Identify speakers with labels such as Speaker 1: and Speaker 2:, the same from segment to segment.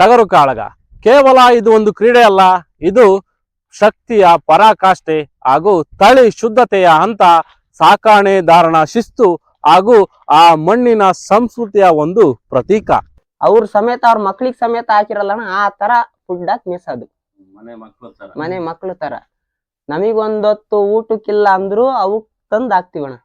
Speaker 1: ಟಗರು ಕಾಳಗ. ಕೇವಲ ಇದು ಒಂದು ಕ್ರೀಡೆ ಅಲ್ಲ ಇದು ಶಕ್ತಿಯ ಪರಾಕಾಷ್ಠೆ ಹಾಗೂ ತಳಿ ಶುದ್ಧತೆಯ ಹಂತ ಸಾಕಾಣೆದಾರನ ಶಿಸ್ತು ಹಾಗೂ ಆ ಮಣ್ಣಿನ ಸಂಸ್ಕೃತಿಯ ಒಂದು ಪ್ರತೀಕ.
Speaker 2: ಅವ್ರ ಸಮೇತ ಅವ್ರ ಮಕ್ಳಿಗೆ ಸಮೇತ ಹಾಕಿರಲ್ಲಣ್ಣ ಆ ತರ ಫುಡ್ ಹಾಕಿ ಮಿಸ್
Speaker 3: ಮನೆ ಮಕ್ಕಳು ತರ.
Speaker 2: ಮನೆ ಮಕ್ಳು ತರ. ನಮಗೊಂದೊತ್ತು ಊಟಕ್ಕಿಲ್ಲ ಅಂದ್ರು ಅವು ತಂದ್ ಹಾಕ್ತಿವಣ್ಣ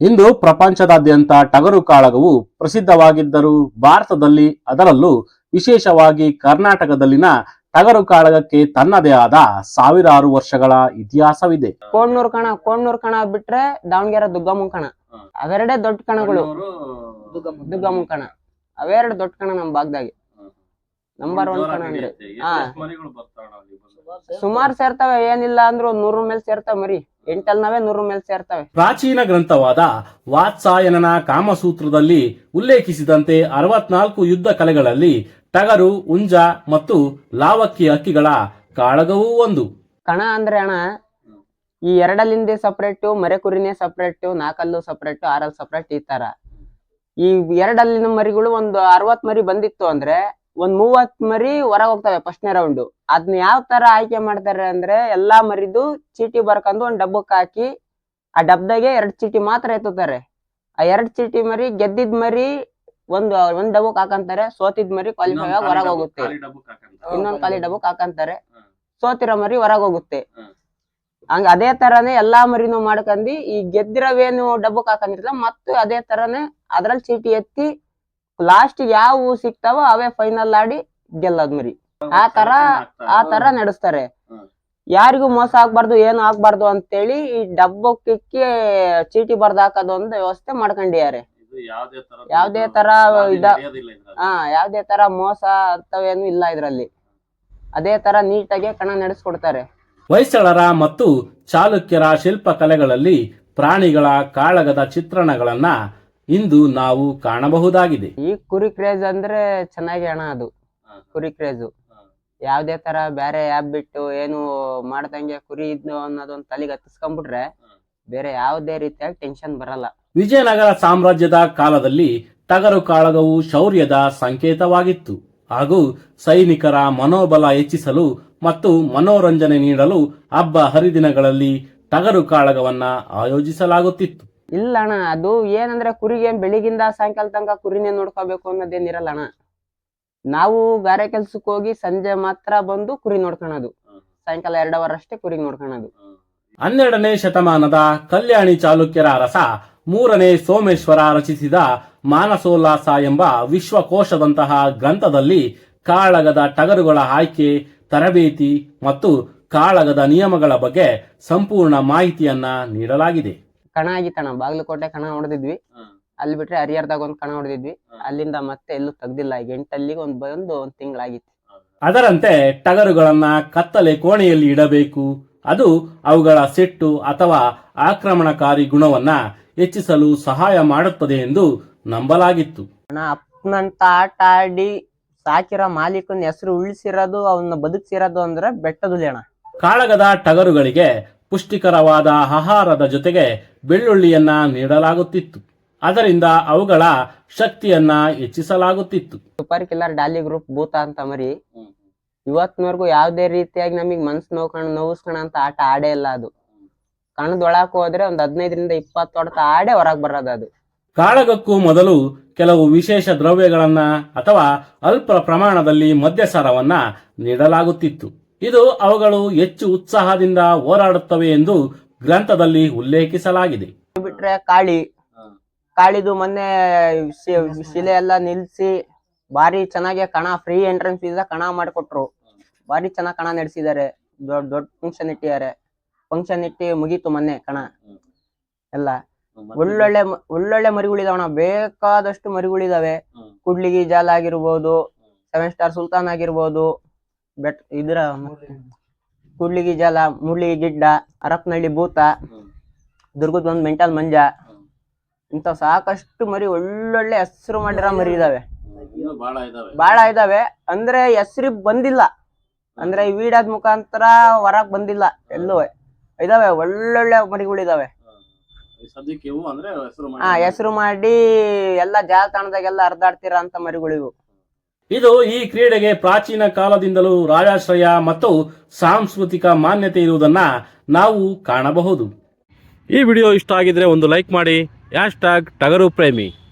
Speaker 1: ಇಂದು ಪ್ರಪಂಚದಾದ್ಯಂತ ಟಗರು ಕಾಳಗವು ಪ್ರಸಿದ್ಧವಾಗಿದ್ದರೂ ಭಾರತದಲ್ಲಿ ಅದರಲ್ಲೂ ವಿಶೇಷವಾಗಿ ಕರ್ನಾಟಕದಲ್ಲಿನ ಟಗರು ಕಾಳಗಕ್ಕೆ ತನ್ನದೇ ಆದ ಸಾವಿರಾರು ವರ್ಷಗಳ ಇತಿಹಾಸವಿದೆ.
Speaker 2: ಕೋಡ್ನೂರ್ ಕಣ ಕೋಡ್ನೂರ್ ಕಣ ಬಿಟ್ರೆ ದಾವಣಗೆರೆ ದುಗ್ಗಮ್ಮ ಕಣ. ಅವೆರಡೇ ದೊಡ್ಡ ಕಣಗಳು.
Speaker 3: ದುಗ್ಗಮ್ಮ
Speaker 2: ದುಗ್ಗಮ್ಮನ್. ಕಣ. ಅವೆರಡು ದೊಡ್ಡ ಕಣ ನಮ್ ಭಾಗದಾಗೆ ನಂಬರ್ ಒನ್ ಕಣ ಅಂದ್ರೆ. ಹಾ. ಸುಮಾರು ಸೇರ್ತವೆ. ಏನಿಲ್ಲ ಅಂದ್ರು ನೂರ ಮೇಲೆ ಸೇರ್ತಾವ ಮರಿ. ಎಂಟಲ್ ನಾವೇ ನೂರ ಮೇಲೆ ಸೇರ್ತವೆ.
Speaker 1: ಪ್ರಾಚೀನ ಗ್ರಂಥವಾದ ವಾತ್ಸಾಯನನ ಕಾಮಸೂತ್ರದಲ್ಲಿ ಉಲ್ಲೇಖಿಸಿದಂತೆ ಅರವತ್ನಾಲ್ಕು ಯುದ್ಧ ಕಲೆಗಳಲ್ಲಿ ಟಗರು, ಉಂಜ ಮತ್ತು ಲಾವಕ್ಕಿ ಹಕ್ಕಿಗಳ ಕಾಳಗವೂ ಒಂದು.
Speaker 2: ಕಣ ಅಂದ್ರೆ ಅಣ್ಣ, ಈ ಎರಡಲ್ಲಿಂದೆ ಸಪರೇಟು ಮರೆಕುರಿನೇ ಸಪರೇಟು ನಾಲ್ಕಲ್ಲು ಸಪ್ರೇಟ್ ಆರಲ್ ಸಪ್ರೇಟ್ ಈ ತರ. ಈ ಎರಡಲ್ಲಿನ ಮರಿಗಳು ಒಂದು ಅರವತ್ ಮರಿ ಬಂದಿತ್ತು ಅಂದ್ರೆ ಒಂದ್ ಮೂವತ್ ಮರಿ ಹೊರಗ್ ಹೋಗ್ತವೆ ಫಸ್ಟ್ನೇ ರೌಂಡ್ ಅದನ್ನ ಯಾವ ತರ ಆಯ್ಕೆ ಮಾಡ್ತಾರೆ ಅಂದ್ರೆ ಎಲ್ಲಾ ಮರಿದು ಚೀಟಿ ಬರ್ಕೊಂಡು ಒಂದ್ ಡಬ್ಬಕ್ ಹಾಕಿ ಆ ಡಬ್ದಾಗೆ ಎರಡ್ ಚೀಟಿ ಮಾತ್ರ ಎತ್ತುತ್ತಾರೆ. ಆ ಎರಡ್ ಚೀಟಿ ಮರಿ ಗೆದ್ದಿದ್ ಮರಿ ಒಂದ್ ಒಂದ್ ಡಬ್ಬಕ್ ಹಾಕಂತಾರೆ ಸೋತಿದ್ ಮರಿ ಕ್ವಾಲಿಫೈ ಆಗಿ ಹೊರಗ್ ಹೋಗುತ್ತೆ. ಇನ್ನೊಂದ್ ಖಾಲಿ ಡಬ್ಬಕ್ ಹಾಕಂತಾರೆ. ಸೋತಿರೋ ಮರಿ ಹೊರಗ್ ಹೋಗುತ್ತೆ. ಹಂಗ ಅದೇ ತರಾನೇ ಎಲ್ಲಾ ಮರಿನೂ ಮಾಡ್ಕಂದಿ ಈ ಗೆದ್ದಿರವೇನು ಡಬ್ಬಕ್ ಹಾಕೊಂಡಿರ್ತಾವ ಮತ್ತು ಅದೇ ತರಾನೇ ಅದ್ರಲ್ಲಿ ಚೀಟಿ ಎತ್ತಿ ಲಾಸ್ಟ್ ಯಾವ ಹೂ ಸಿಗ್ತಾವೋ ಅವೇ ಫೈನಲ್ ಆಡಿ ಗೆಲ್ಲದ್ ಮರಿ. ಆ ತರ ಆ ತರ ನಡೆಸ್ತಾರೆ. ಯಾರಿಗೂ ಮೋಸ ಆಗ್ಬಾರ್ದು ಏನು ಆಗ್ಬಾರ್ದು ಅಂತೇಳಿ ಈ ಡಬ್ಬಕ್ಕೆ ಚೀಟಿ ಬರ್ದ್ ಹಾಕೋದು ಒಂದು ವ್ಯವಸ್ಥೆ ಮಾಡ್ಕೊಂಡಿದ್ದಾರೆ.
Speaker 3: ಯಾವ್ದೇ ತರ
Speaker 2: ಯಾವ್ದೇ ತರ ಇದ-. ಹಾ ಯಾವ್ದೇ ತರ ಮೋಸ ಅಂತವೇನು ಇಲ್ಲ ಇದ್ರಲ್ಲಿ. ಅದೇ ತರ ನೀಟಾಗಿ ಕಣ ನಡೆಸ್ಕೊಡ್ತಾರೆ.
Speaker 1: ಹೊಯ್ಸಳರ ಮತ್ತು ಚಾಲುಕ್ಯರ ಶಿಲ್ಪ ಕಲೆಗಳಲ್ಲಿ ಪ್ರಾಣಿಗಳ ಕಾಳಗದ ಚಿತ್ರಣಗಳನ್ನ ಇಂದು ನಾವು ಕಾಣಬಹುದಾಗಿದೆ.
Speaker 2: ಈ ಕುರಿ ಕ್ರೇಜ್ ಅಂದ್ರೆ ಚೆನ್ನಾಗಿ ಹಣ ಅದು. ಕುರಿ ಕ್ರೇಜು. ಯಾವ್ದೇ ತರ ಬೇರೆ ಆ್ಯಪ್ ಬಿಟ್ಟು ಏನು ಮಾಡ್ದಂಗೆ ಕುರಿ ಇದ್ನು ಅನ್ನೋದೊಂದು ತಲೆಗೆ ಹತ್ತಿಸ್ಕೊಂಡ್ಬಿಟ್ರೆ. ಬೇರೆ ಯಾವುದೇ ರೀತಿಯಾಗಿ ಟೆನ್ಷನ್ ಬರಲ್ಲ.
Speaker 1: ವಿಜಯನಗರ ಸಾಮ್ರಾಜ್ಯದ ಕಾಲದಲ್ಲಿ ಟಗರು ಕಾಳಗವು ಶೌರ್ಯದ ಸಂಕೇತವಾಗಿತ್ತು ಹಾಗೂ ಸೈನಿಕರ ಮನೋಬಲ ಹೆಚ್ಚಿಸಲು ಮತ್ತು ಮನೋರಂಜನೆ ನೀಡಲು ಹಬ್ಬ ಹರಿದಿನಗಳಲ್ಲಿ ಟಗರು ಕಾಳಗವನ್ನ ಆಯೋಜಿಸಲಾಗುತ್ತಿತ್ತು
Speaker 2: ಇಲ್ಲ ಅಣ್ಣ ಅದು ಏನಂದ್ರೆ ಕುರಿಗೆ ಬೆಳಿಗಿಂದ ಸಾಯಂಕಾಲ ತನಕ ಕುರಿನೇ ನೋಡ್ಕೋಬೇಕು ಅನ್ನೋದೇನಿರಲ್ಲ ಅಣ್ಣ ನಾವು ಗಾರೆ ಕೆಲ್ಸಕ್ಕೆ ಹೋಗಿ ಸಂಜೆ ಮಾತ್ರ ಬಂದು ಕುರಿ ನೋಡ್ಕೊಳೋದು
Speaker 3: ಹ್ಮ್.
Speaker 2: ಸಾಯಂಕಾಲ ಎರಡು ಅವರ್ ಅಷ್ಟೇ ಕುರಿ ನೋಡ್ಕೊಳೋದು.
Speaker 1: ಹನ್ನೆರಡನೇ ಶತಮಾನದ ಕಲ್ಯಾಣಿ ಚಾಲುಕ್ಯರ ಅರಸ ಮೂರನೇ ಸೋಮೇಶ್ವರ ರಚಿಸಿದ ಮಾನಸೋಲ್ಲಾಸ ಎಂಬ ವಿಶ್ವಕೋಶದಂತಹ ಗ್ರಂಥದಲ್ಲಿ ಕಾಳಗದ ಟಗರುಗಳ ಆಯ್ಕೆ ತರಬೇತಿ ಮತ್ತು ಕಾಳಗದ ನಿಯಮಗಳ ಬಗ್ಗೆ ಸಂಪೂರ್ಣ ಮಾಹಿತಿಯನ್ನ ನೀಡಲಾಗಿದೆ.
Speaker 2: ಕಣ ಆಗಿತ್ತಣ್ಣ ಬಾಗಲಕೋಟೆ ಕಣ ಹೊಡೆದಿದ್ವಿ. ಅಲ್ಲಿ ಬಿಟ್ರೆ ಹರಿಹರದಾಗ ಒಂದು ಕಣ ಹೊಡೆದಿದ್ವಿ. ಅಲ್ಲಿಂದ ಮತ್ತೆ ಎಲ್ಲೂ ತೆಗ್ದಿಲ್ಲ ಈಗ ಎಂಟಲ್ಲಿಗೆ ಒಂದು ಬಂದು ಒಂದು ತಿಂಗಳಾಗಿತ್ತು.
Speaker 1: ಅದರಂತೆ ಟಗರುಗಳನ್ನ ಕತ್ತಲೆ ಕೋಣೆಯಲ್ಲಿ ಇಡಬೇಕು. ಅದು ಅವುಗಳ ಸಿಟ್ಟು ಅಥವಾ ಆಕ್ರಮಣಕಾರಿ ಗುಣವನ್ನ ಹೆಚ್ಚಿಸಲು ಸಹಾಯ ಮಾಡುತ್ತದೆ ಎಂದು ನಂಬಲಾಗಿತ್ತು.
Speaker 2: ಅಪ್ಪನಂತ ಆಟ ಆಡಿ ಸಾಕಿರೋ ಮಾಲೀಕನ ಹೆಸರು ಉಳಿಸಿರೋದು ಅವನ್ನ ಬದುಕ್ಸಿರೋದು ಅಂದ್ರೆ ಬೆಟ್ಟದುಲೇಣ
Speaker 1: ಕಾಳಗದ ಟಗರುಗಳಿಗೆ ಪುಷ್ಟಿಕರವಾದ ಆಹಾರದ ಜೊತೆಗೆ ಬೆಳ್ಳುಳ್ಳಿಯನ್ನ ನೀಡಲಾಗುತ್ತಿತ್ತು. ಅದರಿಂದ ಅವುಗಳ ಶಕ್ತಿಯನ್ನ ಹೆಚ್ಚಿಸಲಾಗುತ್ತಿತ್ತು.
Speaker 2: ಸೂಪರ್ ಕಿಲ್ಲರ್ ಡಾಲಿ ಗ್ರೂಪ್ ಭೂತ ಅಂತ ಮರಿ. ಇವತ್ತಿನವರೆಗೂ ಯಾವುದೇ ರೀತಿಯಾಗಿ ನಮಗೆ ಮನ್ಸು ನೋವು ನೋವಿಸ್ಕಣ ಅಂತ ಆಟ ಆಡೇ ಇಲ್ಲ ಅದು. ಕಣದೊಳಕ್ ಹೋದ್ರೆ ಒಂದ್ ಹದಿನೈದರಿಂದ ಇಪ್ಪತ್ತು ಹೊಡೆತ ಆಡೇ ಹೊರಗ್ ಬರೋದು ಅದು.
Speaker 1: ಕಾಳಗಕ್ಕೂ ಮೊದಲು ಕೆಲವು ವಿಶೇಷ ದ್ರವ್ಯಗಳನ್ನ ಅಥವಾ ಅಲ್ಪ ಪ್ರಮಾಣದಲ್ಲಿ ಮದ್ಯಸಾರವನ್ನ ನೀಡಲಾಗುತ್ತಿತ್ತು. ಇದು ಅವುಗಳು ಹೆಚ್ಚು ಉತ್ಸಾಹದಿಂದ ಹೋರಾಡುತ್ತವೆ ಎಂದು ಗ್ರಂಥದಲ್ಲಿ ಉಲ್ಲೇಖಿಸಲಾಗಿದೆ.
Speaker 2: ಬಿಟ್ರೆ ಕಾಳಿ. ಕಾಳಿದು ಮೊನ್ನೆ ಶಿ- ಶಿಲೆ ಎಲ್ಲ ನಿಲ್ಸಿ ಬಾರಿ ಚೆನ್ನಾಗಿ ಕಣ ಫ್ರೀ ಎಂಟ್ರೆನ್ಸ್ ವೀಸಾ ಕಣ ಮಾಡಿಕೊಟ್ರು. ಬಾರಿ ಚೆನ್ನಾಗಿ ಕಣ ನಡೆಸಿದ್ದಾರೆ. ದೊಡ್ಡ ದೊಡ್ಡ ಫಂಕ್ಷನ್ ಇಟ್ಟಿದ್ದಾರೆ ಫಂಕ್ಷನ್ ಇಟ್ಟು ಮುಗೀತು ಮೊನ್ನೆ ಕಣ. ಎಲ್ಲ. ಒಳ್ಳೊಳ್ಳೆ ಒಳ್ಳೊಳ್ಳೆ ಮರಿಗಳಿದಾವಣ ಬೇಕಾದಷ್ಟು ಮರಿಗಳಿದಾವೆ. ಕುಡ್ಲಿಗಿ ಜಾಲ ಆಗಿರ್ಬೋದು ಸೆವೆನ್ ಸ್ಟಾರ್ ಸುಲ್ತಾನ್ ಆಗಿರ್ಬೋದು ಬೆಟ್ ಇದ್ರ ಕುಡ್ಲಿಗಿ ಜಾಲ ಮುಳ್ಳಿಗಿ ಗಿಡ್ಡ ಅರಪ್ನಹಳ್ಳಿ ಭೂತ. ದುರ್ಗದ ಒಂದ್ ಮೆಂಟಲ್ ಮಂಜ. ಇಂತ ಸಾಕಷ್ಟು ಮರಿ ಒಳ್ಳೊಳ್ಳೆ ಹೆಸರು ಮಾಡಿರೋ ಮರಿ ಇದಾವೆ
Speaker 3: ಬಹಳ ಇದಾವೆ.
Speaker 2: ಬಾಳ ಇದಾವೆ. ಅಂದ್ರೆ ಹೆಸರು ಬಂದಿಲ್ಲ. ಅಂದ್ರೆ ಈ ವೀಡಾದ ಮುಖಾಂತರ ಹೊರಗ್ ಬಂದಿಲ್ಲ. ಎಲ್ಲೂ. ಇದಾವೆ ಒಳ್ಳೊಳ್ಳೆ ಮರಿಗಳಿದಾವೆ.
Speaker 3: ಸದ್ಯಕ್ಕೆ ಇವು ಅಂದ್ರೆ ಹೆಸರು
Speaker 2: ಹಾ ಹೆಸರು ಮಾಡಿ ಎಲ್ಲಾ ಜಾಲತಾಣದಾಗೆಲ್ಲ ಹರಿದಾಡ್ತಿರ ಅಂತ ಮರಿಗಳು ಇವು
Speaker 1: ಇದು ಈ ಕ್ರೀಡೆಗೆ ಪ್ರಾಚೀನ ಕಾಲದಿಂದಲೂ ರಾಜಾಶ್ರಯ ಮತ್ತು ಸಾಂಸ್ಕೃತಿಕ ಮಾನ್ಯತೆ ಇರುವುದನ್ನ ನಾವು ಕಾಣಬಹುದು. ಈ ವಿಡಿಯೋ ಇಷ್ಟ ಆಗಿದ್ರೆ ಒಂದು ಲೈಕ್ ಮಾಡಿ ಹ್ಯಾಶ್ ಟ್ಯಾಗ್ ಟಗರು ಪ್ರೇಮಿ.